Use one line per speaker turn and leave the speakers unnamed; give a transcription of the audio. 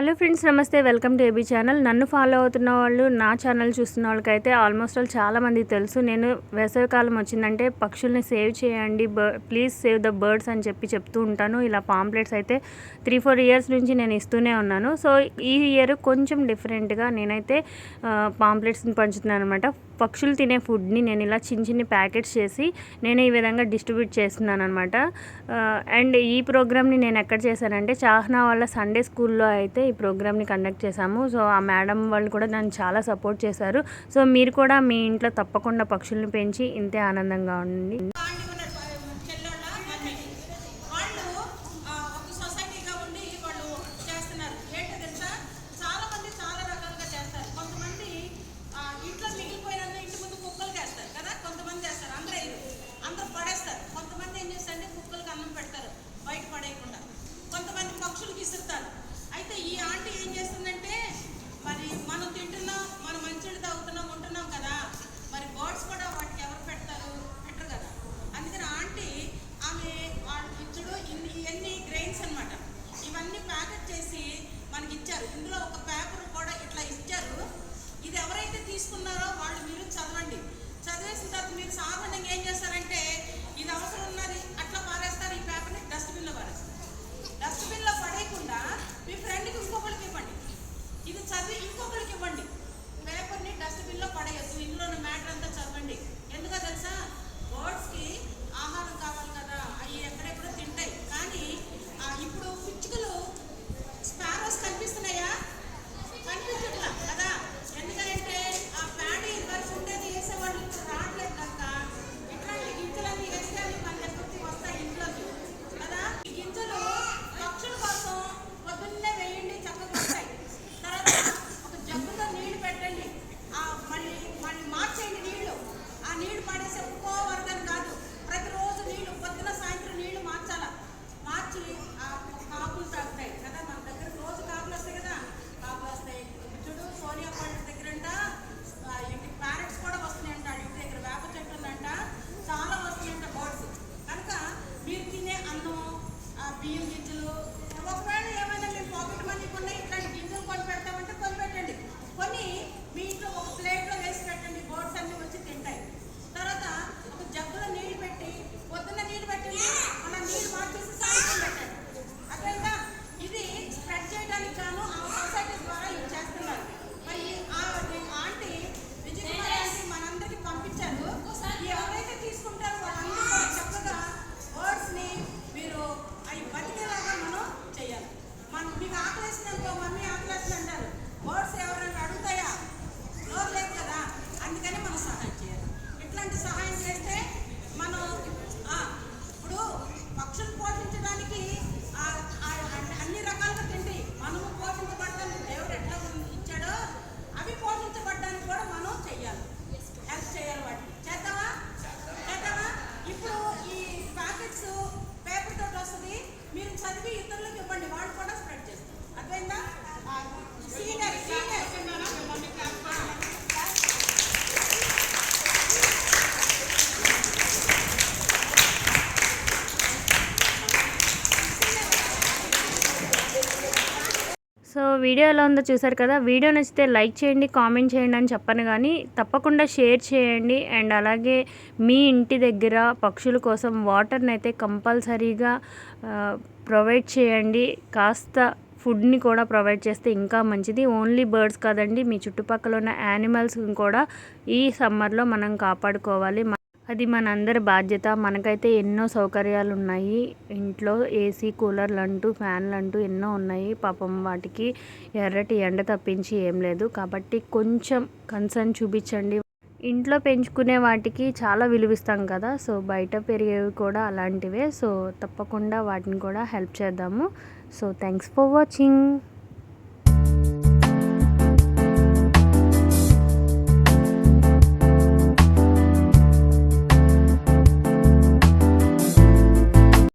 Hello friends నమస్తే. Welcome to A B channel. నన్ను follow అవుతున్న వాళ్ళు నా ఛానల్ చూస్తున్న వాళ్ళకైతే ఆల్మోస్ట్ ఆల్ చాలా మందికి తెలుసు. నేను వేసవికాలం వచ్చిందంటే పక్షుల్ని సేవ్ చేయండి ప్లీజ్ సేవ్ ద బర్డ్స్ అని చెప్పి చెప్తూ ఉంటాను. ఇలా పాంప్లెట్స్ అయితే త్రీ ఫోర్ ఇయర్స్ నుంచి నేను ఇస్తూనే ఉన్నాను. సో ఈ ఇయర్ కొంచెం డిఫరెంట్గా నేనైతే పాంప్లెట్స్ని పంచుతున్నాను అనమాట పక్షులు తినే ఫుడ్ని నేను ఇలా చిన్న చిన్న ప్యాకెట్స్ చేసి నేను ఈ విధంగా డిస్ట్రిబ్యూట్ చేస్తున్నాను అనమాట అండ్ ఈ ప్రోగ్రామ్ని నేను ఎక్కడ చేశానంటే చాహ్నా వాళ్ళ సండే స్కూల్లో అయితే ఈ ప్రోగ్రామ్ని కండక్ట్ చేశాము. సో ఆ మేడం వాళ్ళు కూడా నన్ను చాలా సపోర్ట్ చేశారు. సో మీరు కూడా మీ ఇంట్లో తప్పకుండా పక్షుల్ని పెంచి ఇంతే ఆనందంగా ఉండండి. వీడియో ఎలా ఉందో చూసారు కదా. వీడియో నచ్చితే లైక్ చేయండి కామెంట్ చేయండి అని చెప్పను కానీ తప్పకుండా షేర్ చేయండి. అండ్ అలాగే మీ ఇంటి దగ్గర పక్షుల కోసం వాటర్ని అయితే కంపల్సరీగా ప్రొవైడ్ చేయండి. కాస్త ఫుడ్ని కూడా ప్రొవైడ్ చేస్తే ఇంకా మంచిది. ఓన్లీ బర్డ్స్ కాదండి మీ చుట్టుపక్కల ఉన్న యానిమల్స్ కూడా ఈ సమ్మర్లో మనం కాపాడుకోవాలి. అది మనందరి బాధ్యత. మనకైతే ఎన్నో సౌకర్యాలు ఉన్నాయి ఇంట్లో ఏసీ కూలర్లు అంటూ ఫ్యాన్లు అంటూ ఎన్నో ఉన్నాయి. పాపం వాటికి ఎర్రటి ఎండ తప్పించి ఏం లేదు. కాబట్టి కొంచెం కన్సర్న్ చూపించండి. ఇంట్లో పెంచుకునే వాటికి చాలా విలువిస్తాం కదా. సో బయట పెరిగేవి కూడా అలాంటివే. సో తప్పకుండా వాటిని కూడా హెల్ప్ చేద్దాము. So thanks for watching.